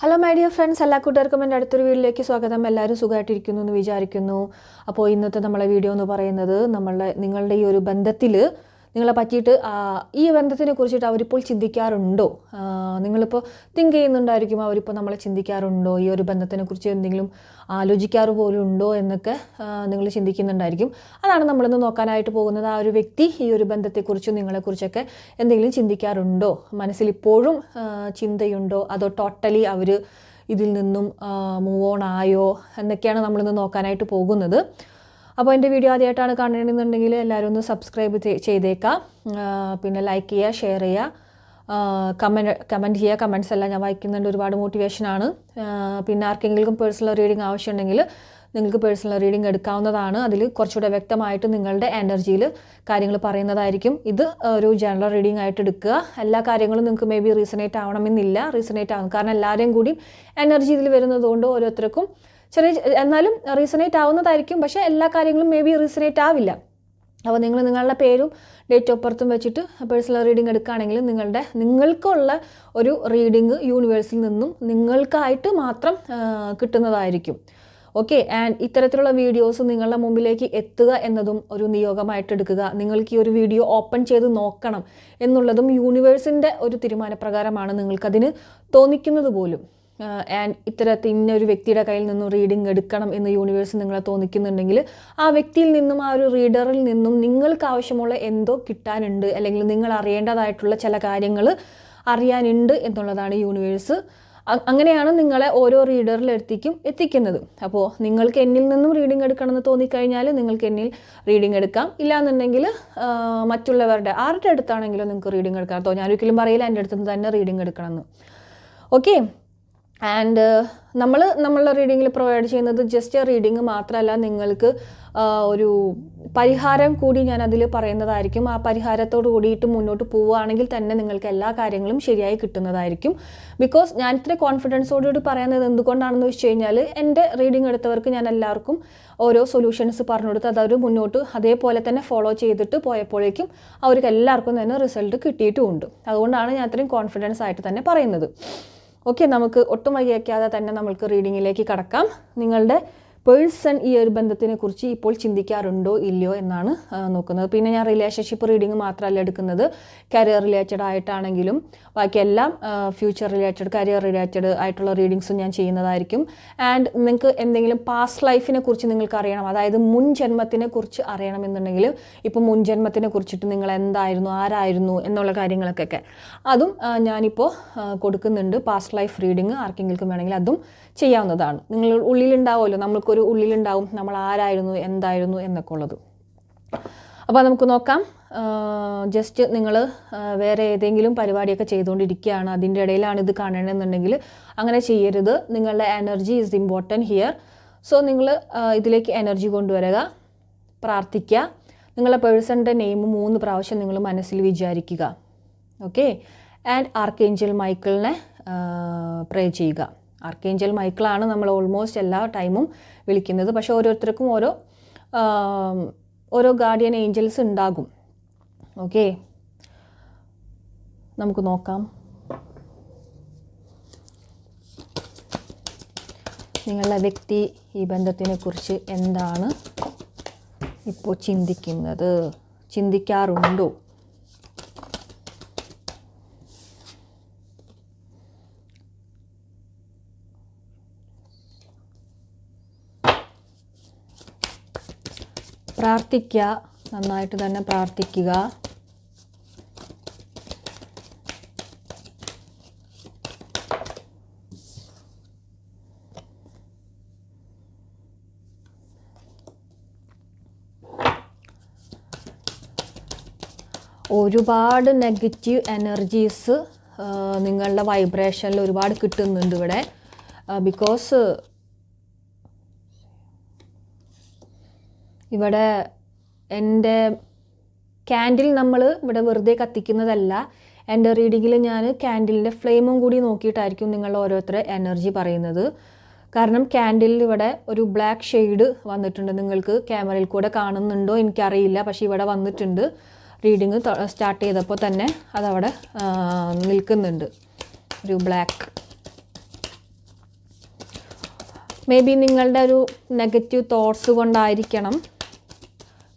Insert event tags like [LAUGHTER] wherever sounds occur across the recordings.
Hello my dear friends എല്ലാ കൂട്ടുകാർക്കും എന്റെ അടുത്തൊരു വീട്ടിലേക്ക് സ്വാഗതം. എല്ലാവരും സുഖമായിട്ടിരിക്കുന്നു എന്ന് വിചാരിക്കുന്നു. അപ്പോൾ ഇന്നത്തെ നമ്മളെ വീഡിയോ എന്ന് പറയുന്നത് നമ്മളുടെ നിങ്ങളുടെ ഈ ഒരു ബന്ധത്തിൽ നിങ്ങളെ പറ്റിയിട്ട് ഈ ബന്ധത്തിനെ കുറിച്ചിട്ട് അവരിപ്പോൾ ചിന്തിക്കാറുണ്ടോ? നിങ്ങളിപ്പോൾ തിങ്ക് ചെയ്യുന്നുണ്ടായിരിക്കും അവരിപ്പോൾ നമ്മളെ ചിന്തിക്കാറുണ്ടോ? ഈ ഒരു ബന്ധത്തിനെ കുറിച്ച് എന്തെങ്കിലും ആലോചിക്കാറ് പോലും ഉണ്ടോ എന്നൊക്കെ നിങ്ങൾ ചിന്തിക്കുന്നുണ്ടായിരിക്കും. അതാണ് നമ്മളിന്ന് നോക്കാനായിട്ട് പോകുന്നത്. ആ ഒരു വ്യക്തി ഈ ഒരു ബന്ധത്തെക്കുറിച്ചും നിങ്ങളെക്കുറിച്ചൊക്കെ എന്തെങ്കിലും ചിന്തിക്കാറുണ്ടോ? മനസ്സിൽ ഇപ്പോഴും ചിന്തയുണ്ടോ? അതോ ടോട്ടലി അവർ ഇതിൽ നിന്നും മൂവ് ഓൺ ആയോ? എന്നൊക്കെയാണ് നമ്മളിന്ന് നോക്കാനായിട്ട് പോകുന്നത്. അപ്പോൾ എന്റെ വീഡിയോ ആദ്യമായിട്ടാണ് കാണണമെന്നുണ്ടെങ്കിൽ എല്ലാവരും ഒന്ന് സബ്സ്ക്രൈബ് ചെയ്തേക്കാം. പിന്നെ ലൈക്ക് ചെയ്യുക ഷെയർ ചെയ്യുക. കമന്റ് കമന്റ് ചെയ്യുക. കമന്റ്സ് എല്ലാം ഞാൻ വായിക്കുന്നുണ്ട്. ഒരുപാട് മോട്ടിവേഷനാണ് പിന്നെ ആർക്കെങ്കിലും പേഴ്സണൽ റീഡിംഗ് ആവശ്യമുണ്ടെങ്കിൽ നിങ്ങൾക്ക് പേഴ്സണൽ റീഡിംഗ് എടുക്കാവുന്നതാണ്. അതിൽ കുറച്ചുകൂടെ വ്യക്തമായിട്ട് നിങ്ങളുടെ എനർജിയിൽ കാര്യങ്ങൾ പറയുന്നതായിരിക്കും. ഇത് ഒരു ജനറൽ റീഡിംഗ് ആയിട്ട് എടുക്കുക. എല്ലാ കാര്യങ്ങളും നിങ്ങൾക്ക് മേ ബി റീസണേറ്റ് ആവണമെന്നില്ല. റീസണേറ്റ് ആവണം കാരണം എല്ലാവരെയും കൂടി എനർജി ഇതിൽ വരുന്നതുകൊണ്ട് ഓരോരുത്തർക്കും ചെറിയ എന്നാലും റീസണേറ്റ് ആവുന്നതായിരിക്കും. പക്ഷേ എല്ലാ കാര്യങ്ങളും മേ ബി റീസണേറ്റ് ആവില്ല. അപ്പോൾ നിങ്ങൾ നിങ്ങളുടെ പേരും ഡേറ്റ് ഓഫ് ബർത്തും വെച്ചിട്ട് പേഴ്സണൽ റീഡിംഗ് എടുക്കുകയാണെങ്കിൽ നിങ്ങളുടെ നിങ്ങൾക്കുള്ള ഒരു റീഡിംഗ് യൂണിവേഴ്സിൽ നിന്നും നിങ്ങൾക്കായിട്ട് മാത്രം കിട്ടുന്നതായിരിക്കും. ഓക്കെ ആൻഡ് ഇത്തരത്തിലുള്ള വീഡിയോസ് നിങ്ങളുടെ മുമ്പിലേക്ക് എത്തുക എന്നതും ഒരു നിയോഗമായിട്ട് എടുക്കുക. നിങ്ങൾക്ക് ഈ ഒരു വീഡിയോ ഓപ്പൺ ചെയ്ത് നോക്കണം എന്നുള്ളതും യൂണിവേഴ്സിന്റെ ഒരു തീരുമാനപ്രകാരമാണ് നിങ്ങൾക്കതിന് തോന്നിക്കുന്നത് പോലും. ആൻഡ് ഇത്തരത്തിൽ ഇന്നൊരു വ്യക്തിയുടെ കയ്യിൽ നിന്നും റീഡിംഗ് എടുക്കണം എന്ന് യൂണിവേഴ്സ് നിങ്ങളെ തോന്നിക്കുന്നുണ്ടെങ്കിൽ ആ വ്യക്തിയിൽ നിന്നും ആ ഒരു റീഡറിൽ നിന്നും നിങ്ങൾക്ക് ആവശ്യമുള്ള എന്തോ കിട്ടാനുണ്ട് അല്ലെങ്കിൽ നിങ്ങൾ അറിയേണ്ടതായിട്ടുള്ള ചില കാര്യങ്ങൾ അറിയാനുണ്ട് എന്നുള്ളതാണ് യൂണിവേഴ്സ് അങ്ങനെയാണ് നിങ്ങളെ ഓരോ റീഡറിൽ എത്തിക്കും എത്തിക്കുന്നത്. അപ്പോൾ നിങ്ങൾക്ക് എന്നിൽ നിന്നും റീഡിംഗ് എടുക്കണമെന്ന് തോന്നിക്കഴിഞ്ഞാൽ നിങ്ങൾക്ക് എന്നിൽ റീഡിംഗ് എടുക്കാം. ഇല്ലാന്നുണ്ടെങ്കിൽ മറ്റുള്ളവരുടെ ആരുടെ അടുത്താണെങ്കിലും നിങ്ങൾക്ക് റീഡിംഗ് എടുക്കാം. അപ്പോൾ ഞാൻ ഒരിക്കലും പറയില്ല എന്റെ അടുത്ത് നിന്ന് തന്നെ റീഡിംഗ് എടുക്കണമെന്ന്. ഓക്കെ ആൻഡ് നമ്മൾ നമ്മളുടെ റീഡിങ്ങിൽ പ്രൊവൈഡ് ചെയ്യുന്നത് ജസ്റ്റ് റീഡിങ് മാത്രമല്ല നിങ്ങൾക്ക് ഒരു പരിഹാരം കൂടി ഞാൻ അതിൽ പറയുന്നതായിരിക്കും. ആ പരിഹാരത്തോട് കൂടിയിട്ട് മുന്നോട്ട് പോവുകയാണെങ്കിൽ തന്നെ നിങ്ങൾക്ക് എല്ലാ കാര്യങ്ങളും ശരിയായി കിട്ടുന്നതായിരിക്കും. ബിക്കോസ് ഞാൻ ഇത്ര കോൺഫിഡൻസോടുകൂടി പറയുന്നത് എന്തുകൊണ്ടാണെന്ന് വെച്ച് കഴിഞ്ഞാൽ എന്റെ റീഡിംഗ് എടുത്തവർക്ക് ഞാൻ എല്ലാവർക്കും ഓരോ സൊല്യൂഷൻസ് പറഞ്ഞു കൊടുത്ത് അത് അവർ മുന്നോട്ട് അതേപോലെ തന്നെ ഫോളോ ചെയ്തിട്ട് പോയപ്പോഴേക്കും അവർക്ക് എല്ലാവർക്കും തന്നെ റിസൾട്ട് കിട്ടിയിട്ടുമുണ്ട്. അതുകൊണ്ടാണ് ഞാൻ അത്രയും കോൺഫിഡൻസ് ആയിട്ട് തന്നെ പറയുന്നത്. ഓക്കെ നമുക്ക് ഒട്ടും വൈകിയാക്കാതെ തന്നെ നമ്മൾക്ക് റീഡിങ്ങിലേക്ക് കടക്കാം. നിങ്ങളുടെ പേഴ്സൺ ഈ ഒരു ബന്ധത്തിനെ കുറിച്ച് ഇപ്പോൾ ചിന്തിക്കാറുണ്ടോ ഇല്ലയോ എന്നാണ് നോക്കുന്നത്. പിന്നെ ഞാൻ റിലേഷൻഷിപ്പ് റീഡിങ് മാത്രമല്ല എടുക്കുന്നത്. കരിയർ റിലേറ്റഡ് ആയിട്ടാണെങ്കിലും ബാക്കി എല്ലാം ഫ്യൂച്ചർ റിലേറ്റഡ് കരിയർ റിലേറ്റഡ് ആയിട്ടുള്ള റീഡിങ്സും ഞാൻ ചെയ്യുന്നതായിരിക്കും. ആൻഡ് നിങ്ങൾക്ക് എന്തെങ്കിലും പാസ്റ്റ് ലൈഫിനെ കുറിച്ച് നിങ്ങൾക്ക് അറിയണം അതായത് മുൻ ജന്മത്തിനെ കുറിച്ച് അറിയണമെന്നുണ്ടെങ്കിൽ ഇപ്പോൾ മുൻ ജന്മത്തിനെ കുറിച്ചിട്ട് നിങ്ങൾ എന്തായിരുന്നു ആരായിരുന്നു എന്നുള്ള കാര്യങ്ങളൊക്കെ അതും ഞാനിപ്പോൾ കൊടുക്കുന്നുണ്ട്. പാസ്റ്റ് ലൈഫ് റീഡിങ് ആർക്കെങ്കിലും വേണമെങ്കിൽ അതും ചെയ്യാവുന്നതാണ്. നിങ്ങൾ ഉള്ളിലുണ്ടാവുമല്ലോ. നമ്മൾക്കൊരു ഉള്ളിലുണ്ടാവും. നമ്മൾ ആരായിരുന്നു എന്തായിരുന്നു എന്നൊക്കെ ഉള്ളത്. അപ്പോൾ നമുക്ക് നോക്കാം. ജസ്റ്റ് നിങ്ങൾ വേറെ ഏതെങ്കിലും പരിപാടിയൊക്കെ ചെയ്തുകൊണ്ടിരിക്കുകയാണ്. അതിന്റെ ഇടയിലാണ് ഇത് കാണണമെന്നുണ്ടെങ്കിൽ അങ്ങനെ ചെയ്യരുത്. നിങ്ങളുടെ energy is important here so നിങ്ങൾ ഇതിലേക്ക് എനർജി കൊണ്ടുവരിക. പ്രാർത്ഥിക്കുക. നിങ്ങളെ പേഴ്സണിന്റെ നെയിം മൂന്ന് പ്രാവശ്യം നിങ്ങൾ മനസ്സിൽ വിചാരിക്കുക. ഓക്കെ ആൻഡ് ആർക്കേഞ്ചൽ മൈക്കിളിനെ പ്രേ ചെയ്യുക. ആർക്കേഞ്ചൽ മൈക്കിളാണ് നമ്മൾ ഓൾമോസ്റ്റ് എല്ലാ ടൈമും വിളിക്കുന്നത്. പക്ഷേ ഓരോരുത്തർക്കും ഓരോ ഓരോ ഗാർഡിയൻ ഏഞ്ചൽസ് ഉണ്ടാകും. ഓക്കെ നമുക്ക് നോക്കാം. നിങ്ങളുടെ വ്യക്തി ഈ ബന്ധത്തിനെ കുറിച്ച് എന്താണ് ഇപ്പോൾ ചിന്തിക്കുന്നത്? ചിന്തിക്കാറുണ്ടോ? പ്രാർത്ഥിക്കുക നന്നായിട്ട് തന്നെ പ്രാർത്ഥിക്കുക. ഒരുപാട് നെഗറ്റീവ് എനർജീസ് നിങ്ങളുടെ വൈബ്രേഷനിൽ ഒരുപാട് കിട്ടുന്നുണ്ട് ഇവിടെ. ബിക്കോസ് ഇവിടെ എന്റെ ക്യാൻഡിൽ നമ്മൾ ഇവിടെ വെറുതെ കത്തിക്കുന്നതല്ല. എന്റെ റീഡിങ്ങിൽ ഞാൻ ക്യാൻഡിലിന്റെ ഫ്ലെയിമും കൂടി നോക്കിയിട്ടായിരിക്കും നിങ്ങൾ ഓരോരുത്തരെ എനർജി പറയുന്നത്. കാരണം ക്യാൻഡിലിൽ ഇവിടെ ഒരു ബ്ലാക്ക് ഷെയ്ഡ് വന്നിട്ടുണ്ട്. നിങ്ങൾക്ക് ക്യാമറയിൽ കൂടെ കാണുന്നുണ്ടോ എനിക്കറിയില്ല. പക്ഷേ ഇവിടെ വന്നിട്ടുണ്ട്. റീഡിങ് സ്റ്റാർട്ട് ചെയ്തപ്പോൾ തന്നെ അതവിടെ നിൽക്കുന്നുണ്ട്. ഒരു ബ്ലാക്ക് മേ ബി നിങ്ങളുടെ ഒരു നെഗറ്റീവ് തോട്ട്സ് കൊണ്ടായിരിക്കണം.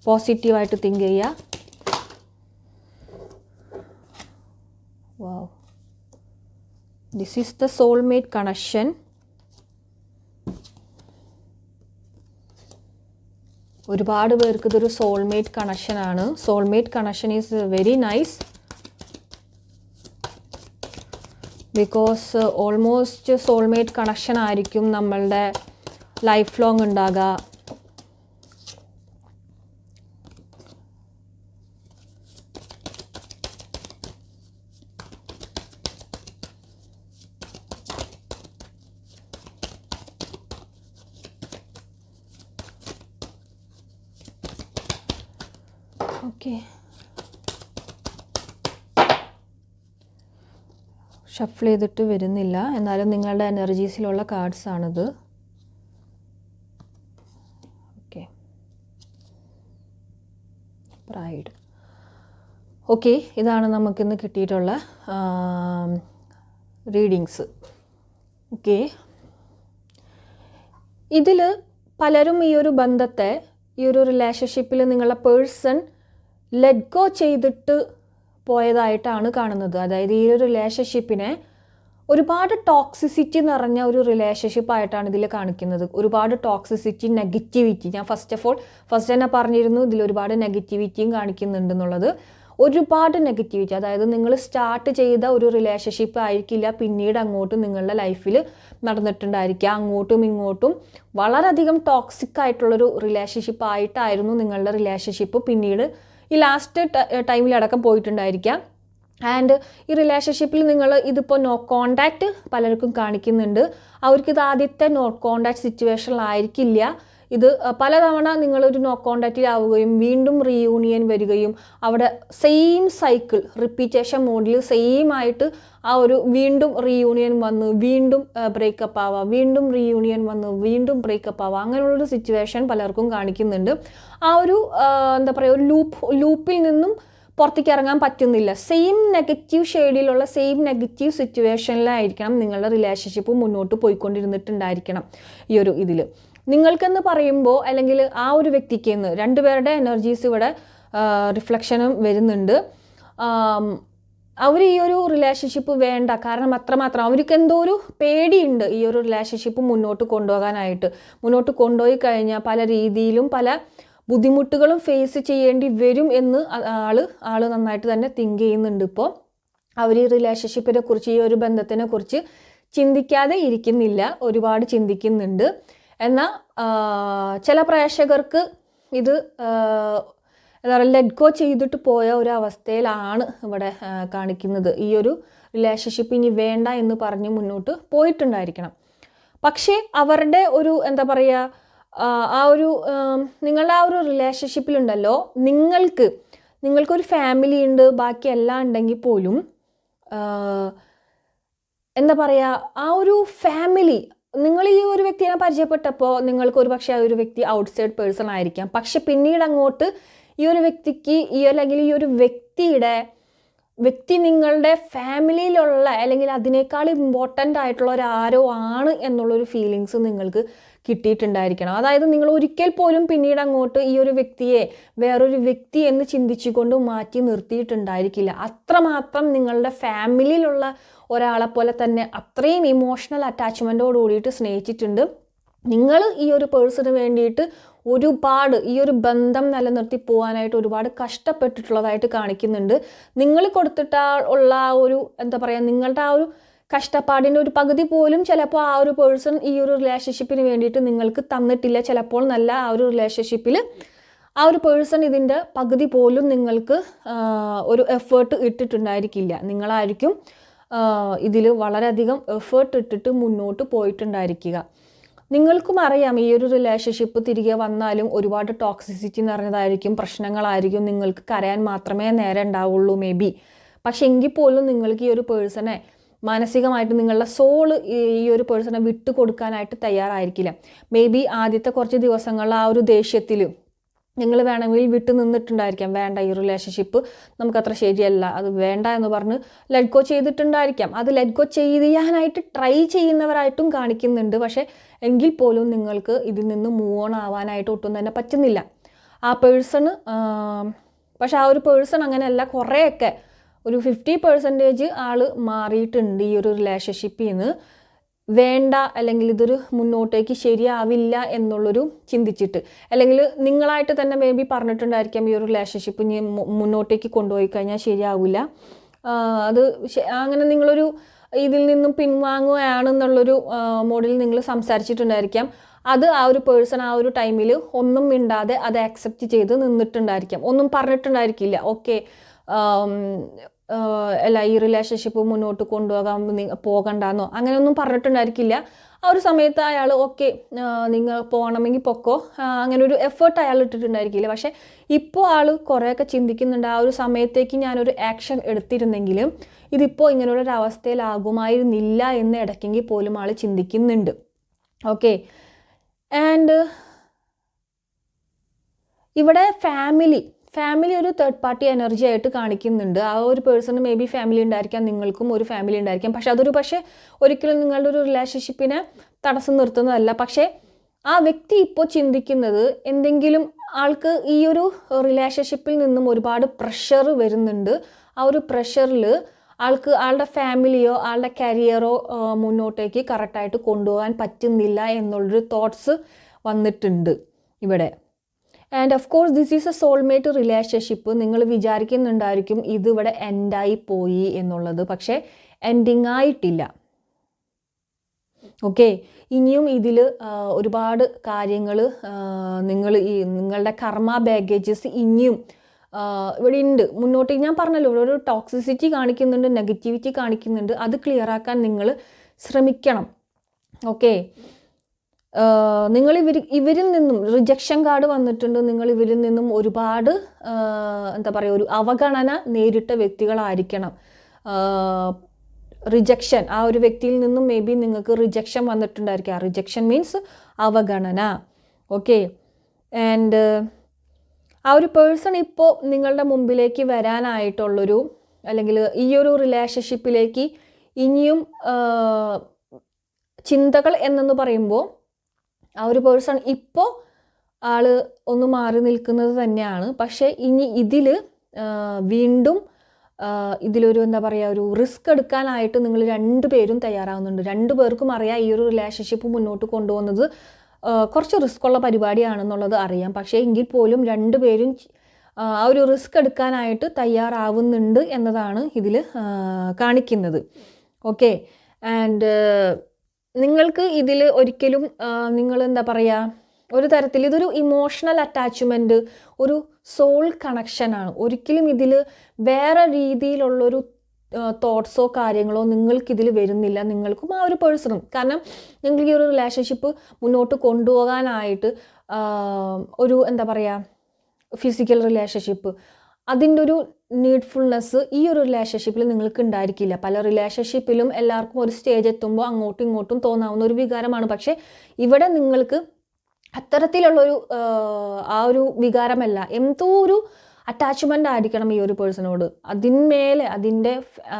പോസിറ്റീവായിട്ട് തിങ്ക് ചെയ്യുക. Wow this is the soulmate connection ഒരുപാട് പേർക്ക് ഇതൊരു സോൾമേറ്റ് കണക്ഷനാണ് soulmate connection is very nice because almost soulmate connection ആയിരിക്കും നമ്മളുടെ ലൈഫ് ലോങ് ഉണ്ടാകുക. ഓക്കെ. ഷഫിൾ ചെയ്തിട്ട് വരുന്നില്ല. എന്നാലും നിങ്ങളുടെ എനർജീസിലുള്ള കാർഡ്സ് ആണിത്. ഓക്കെ. പ്രൈഡ് ഓക്കെ ഇതാണ് നമുക്കിന്ന് കിട്ടിയിട്ടുള്ള റീഡിങ്സ് ഓക്കെ. ഇതിൽ പലരും ഈ ഒരു ബന്ധത്തെ ഈ ഒരു റിലേഷൻഷിപ്പിൽ നിങ്ങളുടെ പേഴ്സൺ ലെറ്റ് ഗോ ചെയ്തിട്ട് പോയതായിട്ടാണ് കാണുന്നത്. അതായത് ഈ ഒരു റിലേഷൻഷിപ്പിനെ ഒരുപാട് ടോക്സിസിറ്റി നിറഞ്ഞ ഒരു റിലേഷൻഷിപ്പ് ആയിട്ടാണ് ഇതിൽ കാണിക്കുന്നത്. ഒരുപാട് ടോക്സിസിറ്റി നെഗറ്റിവിറ്റി ഞാൻ ഫസ്റ്റ് ഓഫ് ഓൾ ഫസ്റ്റ് തന്നെ പറഞ്ഞിരുന്നു ഇതിൽ ഒരുപാട് നെഗറ്റിവിറ്റിയും കാണിക്കുന്നുണ്ടെന്നുള്ളത് ഒരുപാട് നെഗറ്റിവിറ്റി അതായത് നിങ്ങൾ സ്റ്റാർട്ട് ചെയ്ത ഒരു റിലേഷൻഷിപ്പ് ആയിരിക്കില്ല പിന്നീട് അങ്ങോട്ട് നിങ്ങളുടെ ലൈഫിൽ നടന്നിട്ടുണ്ടായിരിക്കുക. അങ്ങോട്ടും ഇങ്ങോട്ടും വളരെയധികം ടോക്സിക് ആയിട്ടുള്ളൊരു റിലേഷൻഷിപ്പ് ആയിട്ടായിരുന്നു നിങ്ങളുടെ റിലേഷൻഷിപ്പ് പിന്നീട് ഈ ലാസ്റ്റ് ടൈമിലടക്കം പോയിട്ടുണ്ടായിരിക്കാം. ആൻഡ് ഈ റിലേഷൻഷിപ്പിൽ നിങ്ങൾ ഇതിപ്പോൾ നോ കോണ്ടാക്റ്റ് പലർക്കും കാണിക്കുന്നുണ്ട്. അവർക്കിത് ആദ്യത്തെ നോ കോണ്ടാക്ട് സിറ്റുവേഷനിലായിരിക്കില്ല ഇത് പലതവണ നിങ്ങളൊരു നോ കോണ്ടാക്റ്റിൽ ആവുകയും വീണ്ടും റീയൂണിയൻ വരികയും അവിടെ സെയിം സൈക്കിൾ റിപ്പീറ്റേഷൻ മോഡിൽ സെയിം ആയിട്ട് ആ ഒരു വീണ്ടും റീയൂണിയൻ വന്ന് വീണ്ടും ബ്രേക്കപ്പ് ആവാം വീണ്ടും റീയൂണിയൻ വന്ന് വീണ്ടും ബ്രേക്കപ്പ് ആവാം. അങ്ങനെയുള്ളൊരു സിറ്റുവേഷൻ പലർക്കും കാണിക്കുന്നുണ്ട്. ആ ഒരു എന്താ പറയുക ഒരു ലൂപ്പ് ലൂപ്പിൽ നിന്നും പുറത്തേക്ക് ഇറങ്ങാൻ പറ്റുന്നില്ല. സെയിം നെഗറ്റീവ് ഷെയ്ഡിലുള്ള സെയിം നെഗറ്റീവ് സിറ്റുവേഷനിലായിരിക്കണം നിങ്ങളുടെ റിലേഷൻഷിപ്പ് മുന്നോട്ട് പോയിക്കൊണ്ടിരുന്നിട്ടുണ്ടായിരിക്കണം ഈ ഒരു ഇതിൽ നിങ്ങൾക്കെന്ന് പറയുമ്പോൾ അല്ലെങ്കിൽ ആ ഒരു വ്യക്തിക്ക് എന്ന് രണ്ടുപേരുടെ എനർജീസ് ഇവിടെ റിഫ്ലക്ഷനും വരുന്നുണ്ട്. അവർ ഈ ഒരു റിലേഷൻഷിപ്പ് വേണ്ട. കാരണം അത്രമാത്രം അവർക്ക് എന്തോ ഒരു പേടിയുണ്ട് ഈ ഒരു റിലേഷൻഷിപ്പ് മുന്നോട്ട് കൊണ്ടുപോകാനായിട്ട്. മുന്നോട്ട് കൊണ്ടുപോയി കഴിഞ്ഞാൽ പല രീതിയിലും പല ബുദ്ധിമുട്ടുകളും ഫേസ് ചെയ്യേണ്ടി വരും എന്ന് ആൾ ആൾ നന്നായിട്ട് തന്നെ തിങ്ക് ചെയ്യുന്നുണ്ട് ഇപ്പോൾ അവർ ഈ റിലേഷൻഷിപ്പിനെ കുറിച്ച് ഈ ഒരു ബന്ധത്തിനെ കുറിച്ച് ചിന്തിക്കാതെ ഇരിക്കുന്നില്ല. ഒരുപാട് ചിന്തിക്കുന്നുണ്ട്. എന്നാൽ ചില പ്രേക്ഷകർക്ക് ഇത് എന്താ പറയുക ലെറ്റ് ഗോ ചെയ്തിട്ട് പോയ ഒരു അവസ്ഥയിലാണ് ഇവിടെ കാണിക്കുന്നത്. ഈ ഒരു റിലേഷൻഷിപ്പ് ഇനി വേണ്ട എന്ന് പറഞ്ഞ് മുന്നോട്ട് പോയിട്ടുണ്ടായിരിക്കണം. പക്ഷേ അവരുടെ ഒരു എന്താ പറയുക ആ ഒരു നിങ്ങളുടെ ആ ഒരു റിലേഷൻഷിപ്പിലുണ്ടല്ലോ നിങ്ങൾക്ക് നിങ്ങൾക്കൊരു ഫാമിലി ഉണ്ട് ബാക്കി എല്ലാം ഉണ്ടെങ്കിൽ പോലും എന്താ പറയുക ആ ഒരു ഫാമിലി നിങ്ങൾ ഈ ഒരു വ്യക്തിയെ പരിചയപ്പെട്ടപ്പോൾ നിങ്ങൾക്ക് ഒരു പക്ഷേ ആ ഒരു വ്യക്തി ഔട്ട്സൈഡ് പേഴ്സൺ ആയിരിക്കാം. പക്ഷെ പിന്നീട് അങ്ങോട്ട് ഈ ഒരു വ്യക്തിക്ക് ഈ അല്ലെങ്കിൽ ഈ ഒരു വ്യക്തിയുടെ വ്യക്തി നിങ്ങളുടെ ഫാമിലിയിലുള്ള അല്ലെങ്കിൽ അതിനേക്കാൾ ഇമ്പോർട്ടന്റ് ആയിട്ടുള്ള ഒരാരോ ആണ് എന്നുള്ളൊരു ഫീലിങ്സ് നിങ്ങൾക്ക് കിട്ടിയിട്ടുണ്ടായിരിക്കണം. അതായത് നിങ്ങൾ ഒരിക്കൽ പോലും പിന്നീട് അങ്ങോട്ട് ഈ ഒരു വ്യക്തിയെ വേറൊരു വ്യക്തി എന്ന് ചിന്തിച്ചുകൊണ്ട് മാറ്റി നിർത്തിയിട്ടുണ്ടായിരിക്കില്ല. അത്രമാത്രം നിങ്ങളുടെ ഫാമിലിയിലുള്ള ഒരാളെ പോലെ തന്നെ അത്രയും ഇമോഷണൽ അറ്റാച്ച്മെന്റോട് കൂടിയിട്ട് സ്നേഹിച്ചിട്ടുണ്ട്. നിങ്ങൾ ഈ ഒരു പേഴ്സണ് വേണ്ടിയിട്ട് ഒരുപാട് ഈ ഒരു ബന്ധം നിലനിർത്തി പോകാനായിട്ട് ഒരുപാട് കഷ്ടപ്പെട്ടിട്ടുള്ളതായിട്ട് കാണിക്കുന്നുണ്ട്. നിങ്ങൾ കൊടുത്തിട്ട ഉള്ള ആ ഒരു എന്താ പറയുക നിങ്ങളുടെ ആ ഒരു കഷ്ടപ്പാടിന്റെ ഒരു പകുതി പോലും ചിലപ്പോൾ ആ ഒരു പേഴ്സൺ ഈ ഒരു റിലേഷൻഷിപ്പിന് വേണ്ടിയിട്ട് നിങ്ങൾക്ക് തന്നിട്ടില്ല. ചിലപ്പോൾ നല്ല ആ ഒരു റിലേഷൻഷിപ്പിൽ ആ ഒരു പേഴ്സൺ ഇതിന്റെ പകുതി പോലും നിങ്ങൾക്ക് ഒരു എഫേർട്ട് ഇട്ടിട്ടുണ്ടായിരിക്കില്ല. നിങ്ങളായിരിക്കും ഇതിൽ വളരെയധികം എഫേർട്ട് ഇട്ടിട്ട് മുന്നോട്ട് പോയിട്ടുണ്ടായിരിക്കുക. നിങ്ങൾക്കും അറിയാം ഈ ഒരു റിലേഷൻഷിപ്പ് തിരികെ വന്നാലും ഒരുപാട് ടോക്സിസിറ്റി നിറഞ്ഞതായിരിക്കും പ്രശ്നങ്ങളായിരിക്കും നിങ്ങൾക്ക് കരയാൻ മാത്രമേ നേരെ ഉണ്ടാവുള്ളൂ മേ ബി പക്ഷെ എങ്കിൽ പോലും നിങ്ങൾക്ക് ഈ ഒരു പേഴ്സണെ മാനസികമായിട്ട് നിങ്ങളുടെ സോൾ ഈ ഒരു പേഴ്സണെ വിട്ടു കൊടുക്കാനായിട്ട് തയ്യാറായിരിക്കില്ല. മേ ബി ആദ്യത്തെ കുറച്ച് ദിവസങ്ങളിൽ ആ ഒരു ദേഷ്യത്തിൽ നിങ്ങൾ വേണമെങ്കിൽ വിട്ടു നിന്നിട്ടുണ്ടായിരിക്കാം. വേണ്ട ഈ റിലേഷൻഷിപ്പ് നമുക്കത്ര ശരിയല്ല. അത് വേണ്ട എന്ന് പറഞ്ഞ് ലെറ്റ് ഗോ ചെയ്തിട്ടുണ്ടായിരിക്കാം. അത് ലെറ്റ് ഗോ ചെയ്യാനായിട്ട് ട്രൈ ചെയ്യുന്നവരായിട്ടും കാണിക്കുന്നുണ്ട്. പക്ഷേ എങ്കിൽ പോലും നിങ്ങൾക്ക് ഇതിൽ നിന്ന് മൂവ് ഓൺ ആവാനായിട്ട് ഒട്ടും തന്നെ പറ്റുന്നില്ല. ആ പേഴ്സണ് പക്ഷെ ആ ഒരു പേഴ്സൺ അങ്ങനെയല്ല കുറേയൊക്കെ ഒരു ഫിഫ്റ്റി പെർസെന്റേജ് ആൾ മാറിയിട്ടുണ്ട് ഈ ഒരു റിലേഷൻഷിപ്പിൽ നിന്ന് വേണ്ട അല്ലെങ്കിൽ ഇതൊരു മുന്നോട്ടേക്ക് ശരിയാവില്ല എന്നുള്ളൊരു ചിന്തിച്ചിട്ട്. അല്ലെങ്കിൽ നിങ്ങളായിട്ട് തന്നെ മേ ബി പറഞ്ഞിട്ടുണ്ടായിരിക്കാം ഈ ഒരു റിലേഷൻഷിപ്പ് ഇനി മുന്നോട്ടേക്ക് കൊണ്ടുപോയി കഴിഞ്ഞാൽ ശരിയാവില്ല. അത് അങ്ങനെ നിങ്ങളൊരു ഇതിൽ നിന്നും പിൻവാങ്ങുകയാണെന്നുള്ളൊരു മോഡിൽ നിങ്ങൾ സംസാരിച്ചിട്ടുണ്ടായിരിക്കാം. അത് ആ ഒരു പേഴ്സൺ ആ ഒരു ടൈമിൽ ഒന്നും മിണ്ടാതെ അത് ആക്സെപ്റ്റ് ചെയ്ത് നിന്നിട്ടുണ്ടായിരിക്കാം. ഒന്നും പറഞ്ഞിട്ടുണ്ടായിരിക്കില്ല. ഓക്കെ അല്ല ഈ റിലേഷൻഷിപ്പ് മുന്നോട്ട് കൊണ്ടുപോകാൻ പോകണ്ടെന്നോ അങ്ങനെയൊന്നും പറഞ്ഞിട്ടുണ്ടായിരിക്കില്ല. ആ ഒരു സമയത്ത് അയാൾ ഓക്കെ നിങ്ങൾ പോകണമെങ്കിൽ പൊക്കോ. അങ്ങനെ ഒരു എഫേർട്ട് അയാൾ ഇട്ടിട്ടുണ്ടായിരിക്കില്ല. പക്ഷേ ഇപ്പോൾ ആൾ കുറേയൊക്കെ ചിന്തിക്കുന്നുണ്ട്. ആ ഒരു സമയത്തേക്ക് ഞാനൊരു ആക്ഷൻ എടുത്തിരുന്നെങ്കിലും ഇതിപ്പോൾ ഇങ്ങനെയുള്ളൊരു അവസ്ഥയിലാകുമായിരുന്നില്ല എന്ന് ഇടയ്ക്കെങ്കിൽ പോലും ആൾ ചിന്തിക്കുന്നുണ്ട്. ഓക്കെ. ആൻഡ് ഇവിടെ ഫാമിലി ഫാമിലി ഒരു തേർഡ് പാർട്ടി എനർജി ആയിട്ട് കാണിക്കുന്നുണ്ട്. ആ ഒരു പേഴ്സണ് മേ ബി ഫാമിലി ഉണ്ടായിരിക്കാം നിങ്ങൾക്കും ഒരു ഫാമിലി ഉണ്ടായിരിക്കാം. പക്ഷെ അതൊരു പക്ഷേ ഒരിക്കലും നിങ്ങളുടെ ഒരു റിലേഷൻഷിപ്പിനെ തടസ്സം നിർത്തുന്നതല്ല. പക്ഷേ ആ വ്യക്തി ഇപ്പോൾ ചിന്തിക്കുന്നത് എന്തെങ്കിലും ആൾക്ക് ഈ ഒരു റിലേഷൻഷിപ്പിൽ നിന്നും ഒരുപാട് പ്രഷർ വരുന്നുണ്ട്. ആ ഒരു പ്രഷറിൽ ആൾക്ക് ആളുടെ ഫാമിലിയോ ആളുടെ കരിയറോ മുന്നോട്ടേക്ക് കറക്റ്റായിട്ട് കൊണ്ടുപോകാൻ പറ്റുന്നില്ല എന്നുള്ളൊരു തോട്ട്സ് വന്നിട്ടുണ്ട് ഇവിടെ. And of course this is a soulmate relationship നിങ്ങൾ വിചാരിക്കുന്നുണ്ടായിരിക്കും ഇതിവിടെ എൻഡായി പോയി എന്നുള്ളത്. പക്ഷേ എൻഡിങ് ആയിട്ടില്ല. ഓക്കെ ഇനിയും ഇതിൽ ഒരുപാട് കാര്യങ്ങൾ നിങ്ങൾ ഈ നിങ്ങളുടെ കർമ്മ ബാഗേജസ് ഇനിയും ഇവിടെ ഉണ്ട് മുന്നോട്ട് ഞാൻ പറഞ്ഞല്ലോ ഇവിടെ ഒരു ടോക്സിസിറ്റി കാണിക്കുന്നുണ്ട് നെഗറ്റിവിറ്റി കാണിക്കുന്നുണ്ട്. അത് ക്ലിയർ ആക്കാൻ നിങ്ങൾ ശ്രമിക്കണം. ഓക്കെ നിങ്ങൾ ഇവർ ഇവരിൽ നിന്നും റിജക്ഷൻ കാർഡ് വന്നിട്ടുണ്ട്. നിങ്ങൾ ഇവരിൽ നിന്നും ഒരുപാട് എന്താ പറയുക ഒരു അവഗണന നേരിട്ട വ്യക്തികളായിരിക്കണം. റിജക്ഷൻ ആ ഒരു വ്യക്തിയിൽ നിന്നും മേ ബി നിങ്ങൾക്ക് റിജക്ഷൻ വന്നിട്ടുണ്ടായിരിക്കാം. റിജക്ഷൻ മീൻസ് അവഗണന. ഓക്കെ ആൻഡ് ആ ഒരു പേഴ്സൺ ഇപ്പോൾ നിങ്ങളുടെ മുമ്പിലേക്ക് വരാനായിട്ടുള്ളൊരു അല്ലെങ്കിൽ ഈ ഒരു റിലേഷൻഷിപ്പിലേക്ക് ഇനിയും ചിന്തകൾ എന്നെന്ന് പറയുമ്പോൾ ആ ഒരു പേഴ്സൺ ഇപ്പോൾ ആൾ ഒന്ന് മാറി നിൽക്കുന്നത് തന്നെയാണ്. പക്ഷേ ഇനി ഇതിൽ വീണ്ടും ഇതിലൊരു എന്താ പറയുക ഒരു റിസ്ക് എടുക്കാനായിട്ട് നിങ്ങൾ രണ്ടുപേരും തയ്യാറാവുന്നുണ്ട്. രണ്ടു പേർക്കും അറിയാം ഈ ഒരു റിലേഷൻഷിപ്പ് മുന്നോട്ട് കൊണ്ടുപോകുന്നത് കുറച്ച് റിസ്ക് ഉള്ള പരിപാടിയാണെന്നുള്ളത് അറിയാം. പക്ഷേ എങ്കിൽ പോലും രണ്ടുപേരും ആ ആ ഒരു റിസ്ക് എടുക്കാനായിട്ട് തയ്യാറാവുന്നുണ്ട് എന്നതാണ് ഇതിൽ കാണിക്കുന്നത്. ഓക്കെ. ആൻഡ് നിങ്ങൾക്ക് ഇതിൽ ഒരിക്കലും നിങ്ങൾ എന്താ പറയുക ഒരു തരത്തിൽ ഇതൊരു ഇമോഷണൽ അറ്റാച്ച്മെന്റ് ഒരു സോൾ കണക്ഷനാണ് ഒരിക്കലും ഇതിൽ വേറെ രീതിയിലുള്ളൊരു തോട്ട്സോ കാര്യങ്ങളോ നിങ്ങൾക്കിതിൽ വരുന്നില്ല. നിങ്ങൾക്കും ആ ഒരു പേഴ്സണും കാരണം നിങ്ങൾ ഈ ഒരു റിലേഷൻഷിപ്പ് മുന്നോട്ട് കൊണ്ടുപോകാനായിട്ട് ഒരു എന്താ പറയുക ഫിസിക്കൽ റിലേഷൻഷിപ്പ് അതിന്റെ ഒരു നീഡ്ഫുൾനെസ് ഈ ഒരു റിലേഷൻഷിപ്പിൽ നിങ്ങൾക്ക് ഉണ്ടായിരിക്കില്ല പല റിലേഷൻഷിപ്പിലും എല്ലാവർക്കും ഒരു സ്റ്റേജ് എത്തുമ്പോൾ അങ്ങോട്ടും ഇങ്ങോട്ടും തോന്നാവുന്ന ഒരു വികാരമാണ്. പക്ഷേ ഇവിടെ നിങ്ങൾക്ക് അത്തരത്തിലുള്ളൊരു ആ, ഒരു വികാരമല്ല. എന്തോ ഒരു അറ്റാച്ച്മെന്റ് ആയിരിക്കണം ഈ ഒരു പേഴ്സണോട് അതിന്മേലെ അതിന്റെ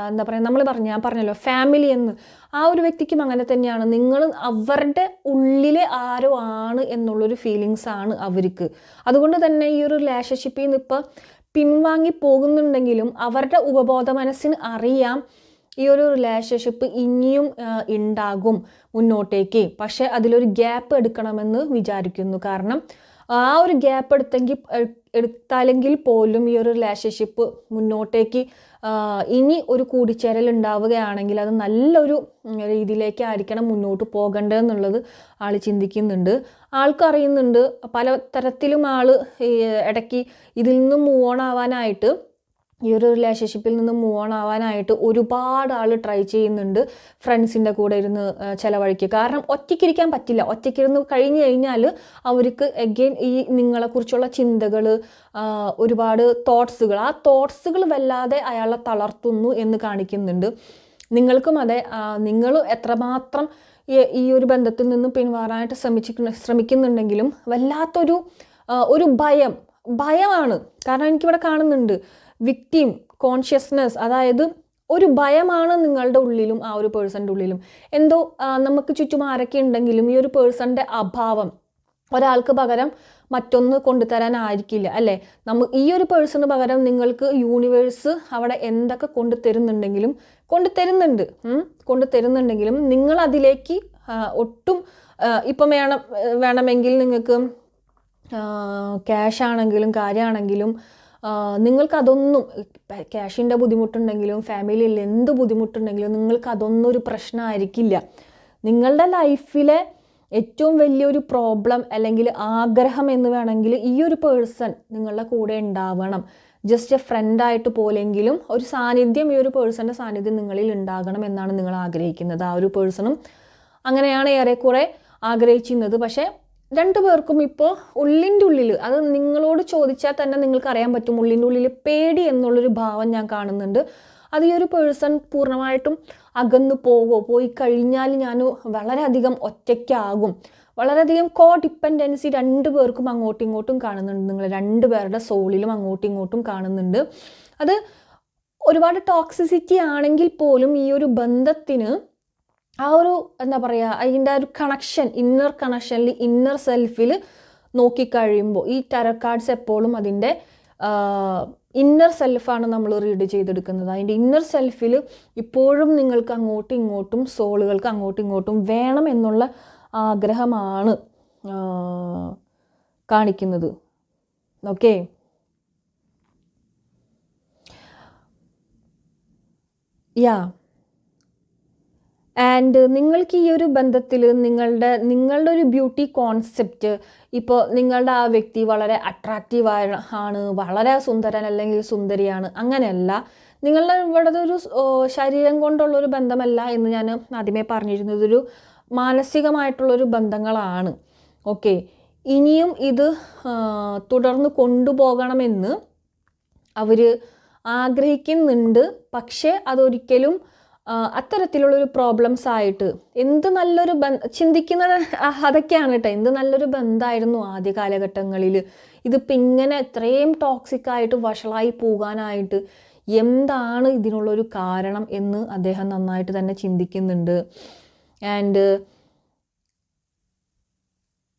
എന്താ പറയുക നമ്മൾ പറഞ്ഞു ഞാൻ പറഞ്ഞല്ലോ ഫാമിലി എന്ന്. ആ ഒരു വ്യക്തിക്കും അങ്ങനെ തന്നെയാണ്. നിങ്ങൾ അവരുടെ ഉള്ളിലെ ആരോ ആണ് എന്നുള്ളൊരു ഫീലിങ്സ് ആണ് അവർക്ക്. അതുകൊണ്ട് തന്നെ ഈ ഒരു റിലേഷൻഷിപ്പിൽ നിന്ന് ഇപ്പം പിൻവാങ്ങി പോകുന്നുണ്ടെങ്കിലും അവരുടെ ഉപബോധ മനസ്സിന് അറിയാം. ഈ ഒരു റിലേഷൻഷിപ്പ് ഇനിയും ഉണ്ടാകും മുന്നോട്ടേക്ക്. പക്ഷെ അതിലൊരു ഗ്യാപ്പ് എടുക്കണമെന്ന് വിചാരിക്കുന്നു. കാരണം ആ ഒരു ഗ്യാപ്പ് എടുത്തെങ്കിൽ എടുത്താലെങ്കിൽ പോലും ഈ ഒരു റിലേഷൻഷിപ്പ് മുന്നോട്ടേക്ക് ഇനി ഒരു കൂടിച്ചേരൽ ഉണ്ടാവുകയാണെങ്കിൽ അത് നല്ലൊരു രീതിയിലേക്കായിരിക്കണം മുന്നോട്ട് പോകേണ്ടതെന്നുള്ളത് ആൾ ചിന്തിക്കുന്നുണ്ട്. ആൾക്കറിയുന്നുണ്ട് പല തരത്തിലും ആൾ ഇടയ്ക്ക് ഇതിൽ നിന്നും മൂവ് ഓൺ ആവാനായിട്ട് ഈ ഒരു റിലേഷൻഷിപ്പിൽ നിന്ന് മൂവ് ഓൺ ആവാനായിട്ട് ഒരുപാട് ആൾ ട്രൈ ചെയ്യുന്നുണ്ട് ഫ്രണ്ട്സിന്റെ കൂടെ ഇരുന്ന് ചിലവഴിക്കുക. കാരണം ഒറ്റയ്ക്കിരിക്കാൻ പറ്റില്ല. ഒറ്റയ്ക്കിരുന്ന് കഴിഞ്ഞ് കഴിഞ്ഞാൽ അവർക്ക് എഗെയിൻ ഈ നിങ്ങളെക്കുറിച്ചുള്ള ചിന്തകൾ ഒരുപാട് തോട്ട്സുകൾ ആ തോട്ട്സുകൾ വല്ലാതെ അയാളെ തളർത്തുന്നു എന്ന് കാണിക്കുന്നുണ്ട്. നിങ്ങൾക്കും അതെ നിങ്ങൾ എത്രമാത്രം ഈ- ഒരു ബന്ധത്തിൽ നിന്ന് പിന്മാറാനായിട്ട് ശ്രമിച്ചിട്ട് ശ്രമിക്കുന്നുണ്ടെങ്കിലും വല്ലാത്തൊരു ഒരു ഭയം ഭയമാണ്. കാരണം എനിക്കിവിടെ കാണുന്നുണ്ട്. വിക്ടിം കോൺഷ്യസ്നെസ് അതായത് ഒരു ഭയമാണ് നിങ്ങളുടെ ഉള്ളിലും ആ ഒരു പേഴ്സന്റെ ഉള്ളിലും. എന്തോ നമുക്ക് ചുറ്റും ആരൊക്കെ ഉണ്ടെങ്കിലും ഈ ഒരു പേഴ്സന്റെ അഭാവം ഒരാൾക്ക് പകരം മറ്റൊന്ന് കൊണ്ടുതരാനായിരിക്കില്ല അല്ലേ? നമ്മ ഈ ഒരു പേഴ്സണ് പകരം നിങ്ങൾക്ക് യൂണിവേഴ്സ് അവിടെ എന്തൊക്കെ കൊണ്ടുതരുന്നുണ്ടെങ്കിലും കൊണ്ടുതരുന്നുണ്ട് കൊണ്ടുതരുന്നുണ്ടെങ്കിലും തരുന്നുണ്ട് കൊണ്ടു തരുന്നുണ്ടെങ്കിലും നിങ്ങൾ അതിലേക്ക് ഒട്ടും ഇപ്പം വേണം വേണമെങ്കിൽ നിങ്ങൾക്ക് ക്യാഷ് ആണെങ്കിലും കാര്യമാണെങ്കിലും നിങ്ങൾക്ക് അതൊന്നും ക്യാഷിന്റെ ബുദ്ധിമുട്ടുണ്ടെങ്കിലും ഫാമിലിയിൽ എന്ത് ബുദ്ധിമുട്ടുണ്ടെങ്കിലും നിങ്ങൾക്ക് അതൊന്നും ഒരു പ്രശ്നമായിരിക്കില്ല. നിങ്ങളുടെ ലൈഫിലെ ഏറ്റവും വലിയൊരു പ്രോബ്ലം അല്ലെങ്കിൽ ആഗ്രഹം എന്ന് വേണമെങ്കിൽ ഈ ഒരു പേഴ്സൺ നിങ്ങളുടെ കൂടെ ഉണ്ടാവണം. ജസ്റ്റ് എ ഫ്രണ്ടായിട്ട് പോലെങ്കിലും ഒരു സാന്നിധ്യം ഈ ഒരു പേഴ്സന്റെ സാന്നിധ്യം നിങ്ങളിൽ ഉണ്ടാകണം എന്നാണ് നിങ്ങൾ ആഗ്രഹിക്കുന്നത്. ആ ഒരു പേഴ്സണും അങ്ങനെയാണ് ഏറെക്കുറെ ആഗ്രഹിച്ചിരുന്നത്. പക്ഷേ രണ്ടു പേർക്കും ഇപ്പോൾ ഉള്ളിന്റെ ഉള്ളിൽ അത് നിങ്ങളോട് ചോദിച്ചാൽ തന്നെ നിങ്ങൾക്ക് അറിയാൻ പറ്റും ഉള്ളിന്റെ ഉള്ളിൽ പേടി എന്നുള്ളൊരു ഭാവം ഞാൻ കാണുന്നുണ്ട്. അത് ഈ ഒരു പേഴ്സൺ പൂർണമായിട്ടും അകന്നു പോകുമോ പോയി കഴിഞ്ഞാൽ ഞാൻ വളരെയധികം ഒറ്റയ്ക്കാകും. വളരെയധികം കോ ഡിപ്പെൻഡൻസി രണ്ട് പേർക്കും അങ്ങോട്ടും ഇങ്ങോട്ടും കാണുന്നുണ്ട് നിങ്ങൾ രണ്ട് പേരുടെ സോളിലും അങ്ങോട്ടും ഇങ്ങോട്ടും കാണുന്നുണ്ട്. അത് ഒരുപാട് ടോക്സിസിറ്റി ആണെങ്കിൽ പോലും ഈ ഒരു ബന്ധത്തിന് ആ ഒരു എന്താ പറയുക അതിന്റെ ഒരു കണക്ഷൻ ഇന്നർ കണക്ഷനിൽ ഇന്നർ സെൽഫിൽ നോക്കിക്കഴിയുമ്പോൾ ഈ ടെറർ കാർഡ്സ് എപ്പോഴും അതിന്റെ ഇന്നർ സെൽഫാണ് നമ്മൾ റീഡ് ചെയ്തെടുക്കുന്നത്. അതിന്റെ ഇന്നർ സെൽഫിൽ ഇപ്പോഴും നിങ്ങൾക്ക് അങ്ങോട്ടും ഇങ്ങോട്ടും സോളുകൾക്ക് അങ്ങോട്ടും ഇങ്ങോട്ടും വേണം എന്നുള്ള ആഗ്രഹമാണ് ആ, കാണിക്കുന്നത്. ഓക്കെ? യാ. ആൻഡ് നിങ്ങൾക്ക് ഈ ഒരു ബന്ധത്തിൽ നിങ്ങളുടെ നിങ്ങളുടെ ഒരു ബ്യൂട്ടി കോൺസെപ്റ്റ് ഇപ്പോൾ നിങ്ങളുടെ ആ വ്യക്തി വളരെ അട്രാക്റ്റീവ് ആണ് വളരെ സുന്ദരൻ അല്ലെങ്കിൽ സുന്ദരിയാണ് അങ്ങനെയല്ല. നിങ്ങളുടെ ഇവിടെ ഒരു സ്- കൊണ്ടുള്ള ശരീരം കൊണ്ടുള്ളൊരു ബന്ധമല്ല എന്ന് ഞാൻ ആദ്യമേ പറഞ്ഞിരുന്നത് ഒരു മാനസികമായിട്ടുള്ളൊരു ബന്ധങ്ങളാണ്. ഓക്കെ ഇനിയും ഇത് തുടർന്ന് കൊണ്ടുപോകണമെന്ന് അവർ ആഗ്രഹിക്കുന്നുണ്ട്. പക്ഷേ അതൊരിക്കലും അത്തരത്തിലുള്ളൊരു പ്രോബ്ലംസ് ആയിട്ട് എന്ത് നല്ലൊരു ബന്ധ ചിന്തിക്കുന്നത് അതൊക്കെയാണ് കേട്ടോ എന്ത് നല്ലൊരു ബന്ധമായിരുന്നു ആദ്യ കാലഘട്ടങ്ങളിൽ. ഇതിപ്പോൾ ഇങ്ങനെ ഇത്രയും ടോക്സിക് ആയിട്ട് വഷളായി പോകാനായിട്ട് എന്താണ് ഇതിനുള്ളൊരു കാരണം എന്ന് അദ്ദേഹം നന്നായിട്ട് തന്നെ ചിന്തിക്കുന്നുണ്ട്. ആൻഡ്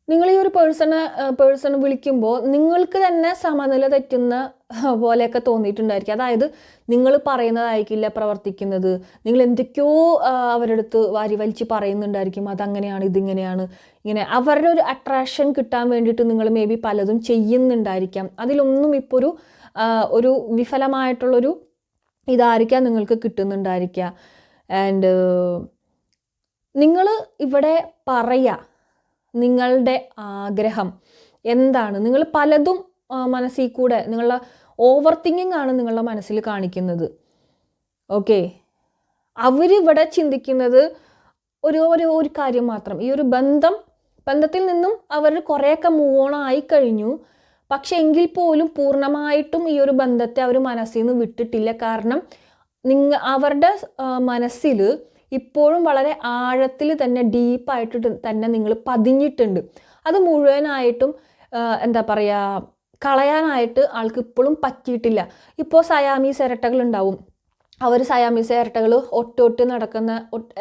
നിങ്ങൾ ഈ ഒരു പേഴ്സണെ പേഴ്സൺ വിളിക്കുമ്പോൾ നിങ്ങൾക്ക് തന്നെ സമനില തെറ്റുന്ന [LAUGHS] പോലെയൊക്കെ തോന്നിയിട്ടുണ്ടായിരിക്കും. അതായത് നിങ്ങൾ പറയുന്നതായിരിക്കില്ല പ്രവർത്തിക്കുന്നത്. നിങ്ങൾ എന്തൊക്കെയോ ആ, അവരുടെ അടുത്ത് വാരി വലിച്ച് പറയുന്നുണ്ടായിരിക്കും. അതങ്ങനെയാണ് ഇതിങ്ങനെയാണ്. ഇങ്ങനെ അവരുടെ ഒരു അട്രാക്ഷൻ കിട്ടാൻ വേണ്ടിയിട്ട് നിങ്ങൾ മേ ബി പലതും ചെയ്യുന്നുണ്ടായിരിക്കാം. അതിലൊന്നും ഇപ്പോൾ ഒരു ഒരു വിഫലമായിട്ടുള്ളൊരു ഇതായിരിക്കാം നിങ്ങൾക്ക് കിട്ടുന്നുണ്ടായിരിക്കുക. ആൻഡ് നിങ്ങൾ ഇവിടെ പറയുക നിങ്ങളുടെ ആഗ്രഹം എന്താണ്? നിങ്ങൾ പലതും മനസ്സിൽ കൂടെ നിങ്ങളുടെ ഓവർ തിങ്കിങ് ആണ് നിങ്ങളുടെ മനസ്സിൽ കാണിക്കുന്നത്. ഓക്കെ അവരിവിടെ ചിന്തിക്കുന്നത് ഒരു ഒരു ഒരു കാര്യം മാത്രം. ഈ ഒരു ബന്ധം ബന്ധത്തിൽ നിന്നും അവർ കുറേയൊക്കെ മൂവ് ഓൺ ആയി കഴിഞ്ഞു. പക്ഷെ എങ്കിൽ പോലും പൂർണമായിട്ടും ഈ ഒരു ബന്ധത്തെ അവർ മനസ്സിൽ നിന്ന് വിട്ടിട്ടില്ല. കാരണം നിങ്ങ അവരുടെ മനസ്സിൽ ഇപ്പോഴും വളരെ ആഴത്തിൽ തന്നെ ഡീപ്പായിട്ട് തന്നെ നിങ്ങൾ പതിഞ്ഞിട്ടുണ്ട്. അത് മുഴുവനായിട്ടും എന്താ പറയുക കളയാനായിട്ട് ആൾക്ക് ഇപ്പോഴും പറ്റിയിട്ടില്ല. ഇപ്പോൾ സയാമീസ് ഇരട്ടകൾ ഉണ്ടാവും അവർ സയാമീസ് ഇരട്ടകൾ ഒട്ടൊട്ട് നടക്കുന്ന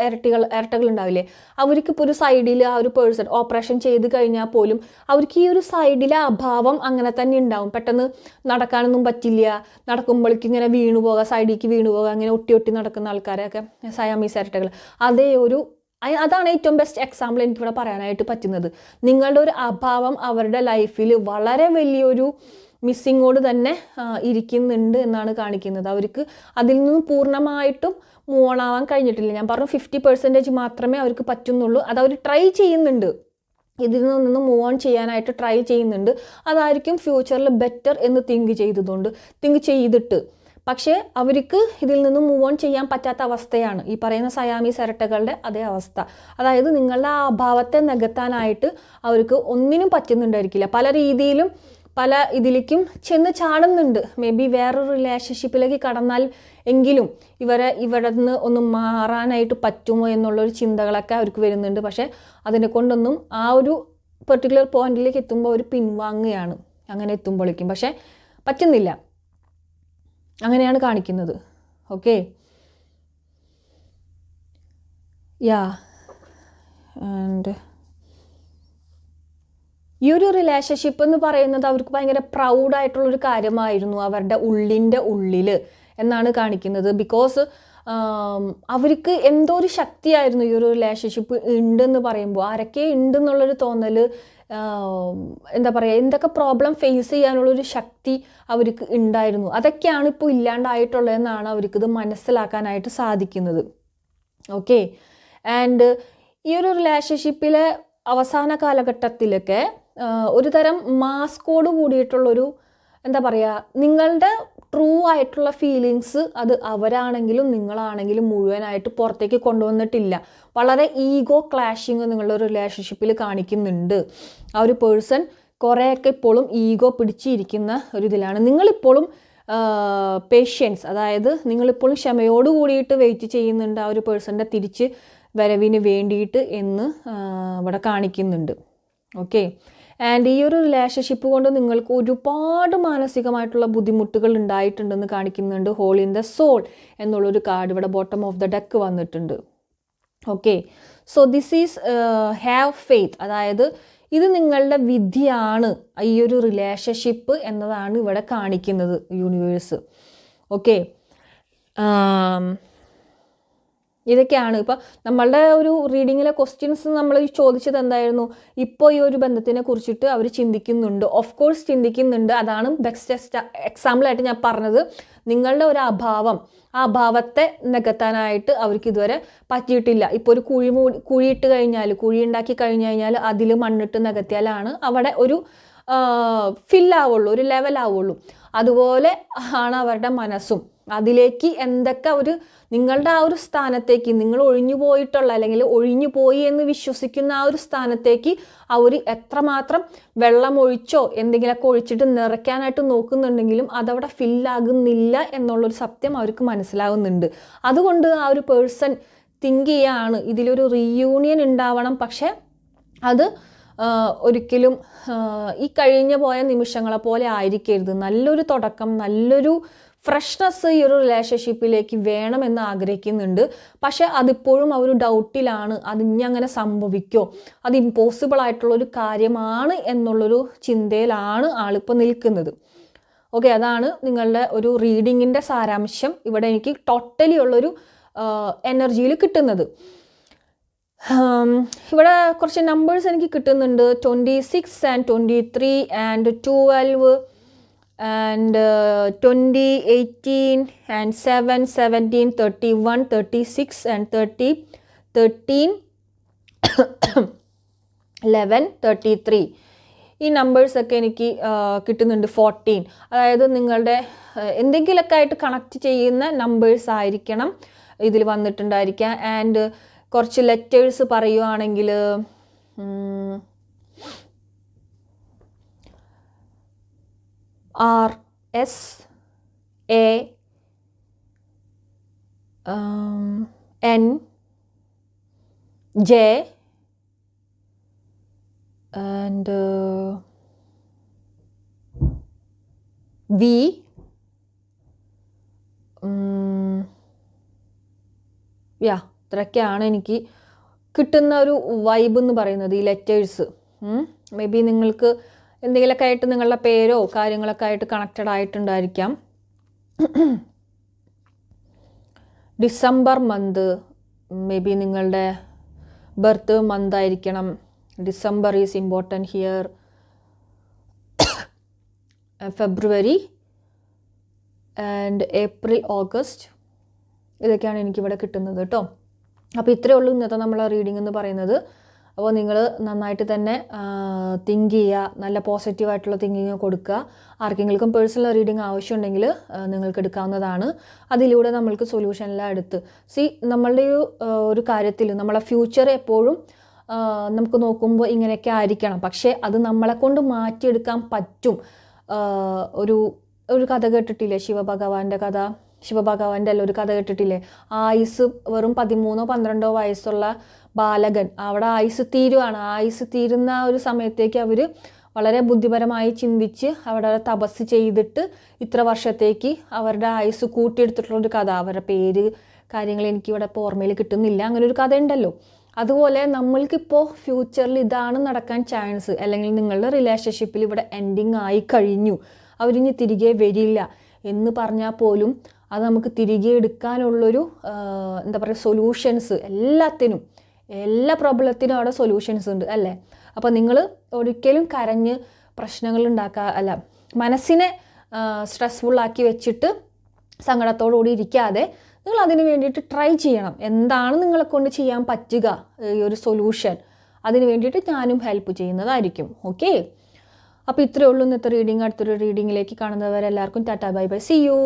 ഇരട്ടികൾ ഇരട്ടകൾ ഉണ്ടാവില്ലേ അവർക്ക് ഇപ്പോൾ ഒരു സൈഡിൽ ആ ഒരു പേഴ്സൺ ഓപ്പറേഷൻ ചെയ്ത് കഴിഞ്ഞാൽ പോലും അവർക്ക് ഈ ഒരു സൈഡിലെ അഭാവം അങ്ങനെ തന്നെ ഉണ്ടാവും. പെട്ടെന്ന് നടക്കാനൊന്നും പറ്റില്ല. നടക്കുമ്പോഴേക്ക് ഇങ്ങനെ വീണു പോകുക സൈഡിലേക്ക് വീണു പോകുക അങ്ങനെ ഒട്ടി ഒട്ടി നടക്കുന്ന ആൾക്കാരെയൊക്കെ സയാമീസ് ഇരട്ടകൾ അതേ ഒരു അതാണ് ഏറ്റവും ബെസ്റ്റ് എക്സാമ്പിൾ എനിക്കിവിടെ പറയാനായിട്ട് പറ്റുന്നത്. നിങ്ങളുടെ ഒരു അഭാവം അവരുടെ ലൈഫിൽ വളരെ വലിയൊരു മിസ്സിങ്ങോട് തന്നെ ഇരിക്കുന്നുണ്ട് എന്നാണ് കാണിക്കുന്നത്. അവർക്ക് അതിൽ നിന്ന് പൂർണമായിട്ടും മൂവ് ആവാൻ കഴിഞ്ഞിട്ടില്ല. ഞാൻ പറഞ്ഞു ഫിഫ്റ്റി പെർസെന്റേജ് മാത്രമേ അവർക്ക് പറ്റുന്നുള്ളൂ. അത് അവർ ട്രൈ ചെയ്യുന്നുണ്ട്. ഇതിൽ നിന്ന് മൂവ് ഓൺ ചെയ്യാനായിട്ട് ട്രൈ ചെയ്യുന്നുണ്ട്. അതായിരിക്കും ഫ്യൂച്ചറിൽ ബെറ്റർ എന്ന് തിങ്ക് ചെയ്തതുകൊണ്ട്. തിങ്ക് ചെയ്തിട്ട്. പക്ഷേ അവർക്ക് ഇതിൽ നിന്നും മൂവ് ഓൺ ചെയ്യാൻ പറ്റാത്ത അവസ്ഥയാണ്. ഈ പറയുന്ന സയാമി സെരട്ടകളുടെ അതേ അവസ്ഥ. അതായത് നിങ്ങളുടെ ആ അഭാവത്തെ നികത്താനായിട്ട് അവർക്ക് ഒന്നിനും പറ്റുന്നുണ്ടായിരിക്കില്ല. പല രീതിയിലും പല ഇതിലേക്കും ചെന്ന് ചാടുന്നുണ്ട്. മേ ബി വേറൊരു റിലേഷൻഷിപ്പിലേക്ക് കടന്നാൽ എങ്കിലും ഇവരെ ഇവിടെ നിന്ന് ഒന്ന് മാറാനായിട്ട് പറ്റുമോ എന്നുള്ളൊരു ചിന്തകളൊക്കെ അവർക്ക് വരുന്നുണ്ട്. പക്ഷേ അതിനെ കൊണ്ടൊന്നും ആ ഒരു പെർട്ടിക്കുലർ പോയിന്റിലേക്ക് എത്തുമ്പോൾ അവർ പിൻവാങ്ങുകയാണ്. അങ്ങനെ എത്തുമ്പോഴേക്കും. പക്ഷേ പറ്റുന്നില്ല. അങ്ങനെയാണ് കാണിക്കുന്നത്. ഓക്കെ യാ ആൻഡ് ഈ ഒരു റിലേഷൻഷിപ്പ് എന്ന് പറയുന്നത് അവർക്ക് ഭയങ്കര പ്രൗഡായിട്ടുള്ളൊരു കാര്യമായിരുന്നു അവരുടെ ഉള്ളിന്റെ ഉള്ളിൽ എന്നാണ് കാണിക്കുന്നത്. ബിക്കോസ് അവർക്ക് എന്തോ ഒരു ശക്തിയായിരുന്നു ഈ ഒരു റിലേഷൻഷിപ്പ് ഉണ്ടെന്ന് പറയുമ്പോൾ ആരൊക്കെ ഉണ്ടെന്നുള്ളൊരു തോന്നൽ എന്താ പറയുക എന്തൊക്കെ പ്രോബ്ലം ഫേസ് ചെയ്യാനുള്ളൊരു ശക്തി അവർക്ക് ഉണ്ടായിരുന്നു അതൊക്കെയാണ് ഇപ്പോൾ ഇല്ലാണ്ടായിട്ടുള്ളതെന്നാണ് അവർക്കിത് മനസ്സിലാക്കാനായിട്ട് സാധിക്കുന്നത്. ഓക്കെ ആൻഡ് ഈ ഒരു റിലേഷൻഷിപ്പിലെ അവസാന കാലഘട്ടത്തിലൊക്കെ ഒരു തരം മാസ്കോട് കൂടിയിട്ടുള്ളൊരു എന്താ പറയുക നിങ്ങളുടെ ട്രൂ ആയിട്ടുള്ള ഫീലിങ്സ് അത് അവരാണെങ്കിലും നിങ്ങളാണെങ്കിലും മുഴുവനായിട്ട് പുറത്തേക്ക് കൊണ്ടുവന്നിട്ടില്ല. വളരെ ഈഗോ ക്ലാഷിങ് നിങ്ങളുടെ റിലേഷൻഷിപ്പിൽ കാണിക്കുന്നുണ്ട്. ആ ഒരു പേഴ്സൺ കുറേയൊക്കെ ഇപ്പോഴും ഈഗോ പിടിച്ചിരിക്കുന്ന ഒരു ഇതിലാണ്. നിങ്ങളിപ്പോഴും പേഷ്യൻസ് അതായത് നിങ്ങളിപ്പോഴും ക്ഷമയോട് കൂടിയിട്ട് വെയിറ്റ് ചെയ്യുന്നുണ്ട് ആ ഒരു പേഴ്സന്റെ തിരിച്ച് വരവിന് വേണ്ടിയിട്ട് എന്ന് ഇവിടെ കാണിക്കുന്നുണ്ട്. ഓക്കെ ആൻഡ് ഈ ഒരു റിലേഷൻഷിപ്പ് കൊണ്ട് നിങ്ങൾക്ക് ഒരുപാട് മാനസികമായിട്ടുള്ള ബുദ്ധിമുട്ടുകൾ ഉണ്ടായിട്ടുണ്ടെന്ന് കാണിക്കുന്നുണ്ട് ഹോൾ ഇൻ ദ സോൾ എന്നുള്ളൊരു കാർഡ് ഇവിടെ ബോട്ടം ഓഫ് ദ ഡെക്ക് വന്നിട്ടുണ്ട്. Okay so this is have faith അതായത് ഇത് നിങ്ങളുടെ വിധിയാണ്. ഈ ഒരു റിലേഷൻഷിപ്പ് എന്നതാണ് ഇവിടെ കാണിക്കുന്നത് യൂണിവേഴ്സ് ഓക്കെ ഇതൊക്കെയാണ്. ഇപ്പോൾ നമ്മളുടെ ഒരു റീഡിങ്ങിലെ ക്വസ്റ്റ്യൻസ് നമ്മൾ ചോദിച്ചത് എന്തായിരുന്നു? ഇപ്പോൾ ഈ ഒരു ബന്ധത്തിനെ കുറിച്ചിട്ട് അവർ ചിന്തിക്കുന്നുണ്ട്. ഓഫ് കോഴ്സ് ചിന്തിക്കുന്നുണ്ട്. അതാണ് ബെസ്റ്റ് എക്സാമ്പിളായിട്ട് ഞാൻ പറഞ്ഞത്. നിങ്ങളുടെ ഒരു അഭാവം ആ അഭാവത്തെ നികത്താനായിട്ട് അവർക്ക് ഇതുവരെ പറ്റിയിട്ടില്ല. ഇപ്പോൾ ഒരു കുഴി മൂടി കുഴിയിട്ട് കഴിഞ്ഞാൽ കുഴി ഉണ്ടാക്കി കഴിഞ്ഞു കഴിഞ്ഞാൽ അതിൽ മണ്ണിട്ട് നികത്തിയാലാണ് അവിടെ ഒരു ഫില്ലാവുള്ളൂ ഒരു ലെവലാവുള്ളൂ അതുപോലെ ആണ് അവരുടെ മനസ്സും. അതിലേക്ക് എന്തൊക്കെ ഒരു നിങ്ങളുടെ ആ ഒരു സ്ഥാനത്തേക്ക് നിങ്ങൾ ഒഴിഞ്ഞു പോയിട്ടുള്ള അല്ലെങ്കിൽ ഒഴിഞ്ഞു പോയി എന്ന് വിശ്വസിക്കുന്ന ആ ഒരു സ്ഥാനത്തേക്ക് അവർ എത്രമാത്രം വെള്ളം ഒഴിച്ചോ എന്തെങ്കിലുമൊക്കെ ഒഴിച്ചിട്ട് നിറയ്ക്കാനായിട്ട് നോക്കുന്നുണ്ടെങ്കിലും അതവിടെ ഫില്ലാകുന്നില്ല എന്നുള്ളൊരു സത്യം അവർക്ക് മനസ്സിലാകുന്നുണ്ട്. അതുകൊണ്ട് ആ ഒരു പേഴ്സൺ തിങ്ക് ചെയ്യാണ് ഇതിലൊരു റീയൂണിയൻ ഉണ്ടാവണം. പക്ഷേ അത് ഒരിക്കലും ഈ കഴിഞ്ഞു പോയ നിമിഷങ്ങളെ പോലെ ആയിരിക്കരുത്. നല്ലൊരു തുടക്കം നല്ലൊരു ഫ്രഷ്നെസ് ഈ ഒരു റിലേഷൻഷിപ്പിലേക്ക് വേണമെന്ന് ആഗ്രഹിക്കുന്നുണ്ട്. പക്ഷെ അതിപ്പോഴും ആ ഒരു ഡൗട്ടിലാണ് അത് ഇനി അങ്ങനെ സംഭവിക്കോ? അത് ഇമ്പോസിബിൾ ആയിട്ടുള്ള ഒരു കാര്യമാണ് എന്നുള്ളൊരു ചിന്തയിലാണ് ആളിപ്പോൾ നിൽക്കുന്നത്. ഓക്കെ അതാണ് നിങ്ങളുടെ ഒരു റീഡിങ്ങിന്റെ സാരാംശം. ഇവിടെ എനിക്ക് ടോട്ടലി ഉള്ളൊരു എനർജിയിൽ കിട്ടുന്നത്. ഇവിടെ കുറച്ച് നമ്പേഴ്സ് എനിക്ക് കിട്ടുന്നുണ്ട്. Twenty six and twenty three and twelve eighteen and seven seventeen thirty one thirty six and thirty thirteen eleven thirty three ഈ നമ്പേഴ്സൊക്കെ എനിക്ക് കിട്ടുന്നുണ്ട് ഫോർട്ടീൻ അതായത് നിങ്ങളുടെ എന്തെങ്കിലുമൊക്കെ ആയിട്ട് കണക്ട് ചെയ്യുന്ന നമ്പേഴ്സ് ആയിരിക്കണം ഇതിൽ വന്നിട്ടുണ്ടായിരിക്കുക ആൻഡ് കുറച്ച് ലെറ്റേഴ്സ് പറയുവാണെങ്കിൽ R S A N J and V yeah ഇത്രയൊക്കെയാണ് എനിക്ക് കിട്ടുന്ന ഒരു വൈബ് എന്ന് പറയുന്നത് ഈ ലെറ്റേഴ്സ് മേ ബി നിങ്ങൾക്ക് എന്തെങ്കിലുമൊക്കെ ആയിട്ട് നിങ്ങളുടെ പേരോ കാര്യങ്ങളൊക്കെ ആയിട്ട് കണക്റ്റഡ് ആയിട്ടുണ്ടായിരിക്കാം. ഡിസംബർ മന്ത് മേ ബി നിങ്ങളുടെ ബർത്ത് മന്ത് ആയിരിക്കണം. December is important here February and April August ഇതൊക്കെയാണ് എനിക്കിവിടെ കിട്ടുന്നത് കേട്ടോ അപ്പോൾ ഇത്രയേ ഉള്ളൂ ഇന്നത്തെ നമ്മളെ റീഡിംഗ് എന്ന് പറയുന്നത്. അപ്പോൾ നിങ്ങൾ നന്നായിട്ട് തന്നെ തിങ്ക് ചെയ്യുക നല്ല പോസിറ്റീവായിട്ടുള്ള തിങ്കിങ് കൊടുക്കുക. ആർക്കെങ്കിലും പേഴ്സണൽ റീഡിങ് ആവശ്യമുണ്ടെങ്കിൽ നിങ്ങൾക്ക് എടുക്കാവുന്നതാണ്. അതിലൂടെ നമ്മൾക്ക് സൊല്യൂഷനെല്ലാം എടുത്ത്. സി നമ്മളുടെ ഒരു കാര്യത്തിൽ നമ്മളെ ഫ്യൂച്ചർ എപ്പോഴും നമുക്ക് നോക്കുമ്പോൾ ഇങ്ങനെയൊക്കെ ആയിരിക്കണം. പക്ഷേ അത് നമ്മളെ കൊണ്ട് മാറ്റിയെടുക്കാൻ പറ്റും. ഒരു ഒരു കഥ കേട്ടിട്ടില്ലേ? ശിവഭഗവാന്റെ കഥ. ശിവഭഗവാന്റെ അല്ല ഒരു കഥ കേട്ടിട്ടില്ലേ? ആയുസ് വെറും പതിമൂന്നോ പന്ത്രണ്ടോ വയസ്സുള്ള ബാലകൻ. അവിടെ ആയുസ് തീരുവാണ്. ആയുസ് തീരുന്ന ഒരു സമയത്തേക്ക് അവർ വളരെ ബുദ്ധിപരമായി ചിന്തിച്ച് അവിടെ തപസ് ചെയ്തിട്ട് ഇത്ര വർഷത്തേക്ക് അവരുടെ ആയുസ് കൂട്ടിയെടുത്തിട്ടുള്ളൊരു കഥ. അവരുടെ പേര് കാര്യങ്ങൾ എനിക്കിവിടെ ഇപ്പോൾ ഓർമ്മയിൽ കിട്ടുന്നില്ല. അങ്ങനെ ഒരു കഥ ഉണ്ടല്ലോ. അതുപോലെ നമ്മൾക്കിപ്പോൾ ഫ്യൂച്ചറിൽ ഇതാണ് നടക്കാൻ ചാൻസ് അല്ലെങ്കിൽ നിങ്ങളുടെ റിലേഷൻഷിപ്പിൽ ഇവിടെ എൻഡിങ് ആയി കഴിഞ്ഞു. അവരിനി തിരികെ വരില്ല. എന്ന് പറഞ്ഞാൽ പോലും അത് നമുക്ക് തിരികെ എടുക്കാനുള്ളൊരു എന്താ പറയുക സൊല്യൂഷൻസ് എല്ലാത്തിനും എല്ലാ പ്രോബ്ലത്തിനും അവിടെ സൊല്യൂഷൻസ് ഉണ്ട് അല്ലേ? അപ്പോൾ നിങ്ങൾ ഒരിക്കലും കരഞ്ഞ് പ്രശ്നങ്ങൾ ഉണ്ടാക്കുക അല്ല മനസ്സിനെ സ്ട്രെസ്ഫുള്ളാക്കി വെച്ചിട്ട് സങ്കടത്തോടുകൂടി ഇരിക്കാതെ നിങ്ങൾ അതിന് വേണ്ടിയിട്ട് ട്രൈ ചെയ്യണം. എന്താണ് നിങ്ങളെ കൊണ്ട് ചെയ്യാൻ പറ്റുക ഈ ഒരു സൊല്യൂഷൻ അതിന് വേണ്ടിയിട്ട് ഞാനും ഹെൽപ്പ് ചെയ്യുന്നതായിരിക്കും. ഓക്കെ അപ്പോൾ ഇത്രയേ ഉള്ളൂ ഇന്നത്തെ റീഡിങ് അടുത്തൊരു റീഡിങ്ങിലേക്ക് കാണുന്നവരെല്ലാവർക്കും tata bye bye. See you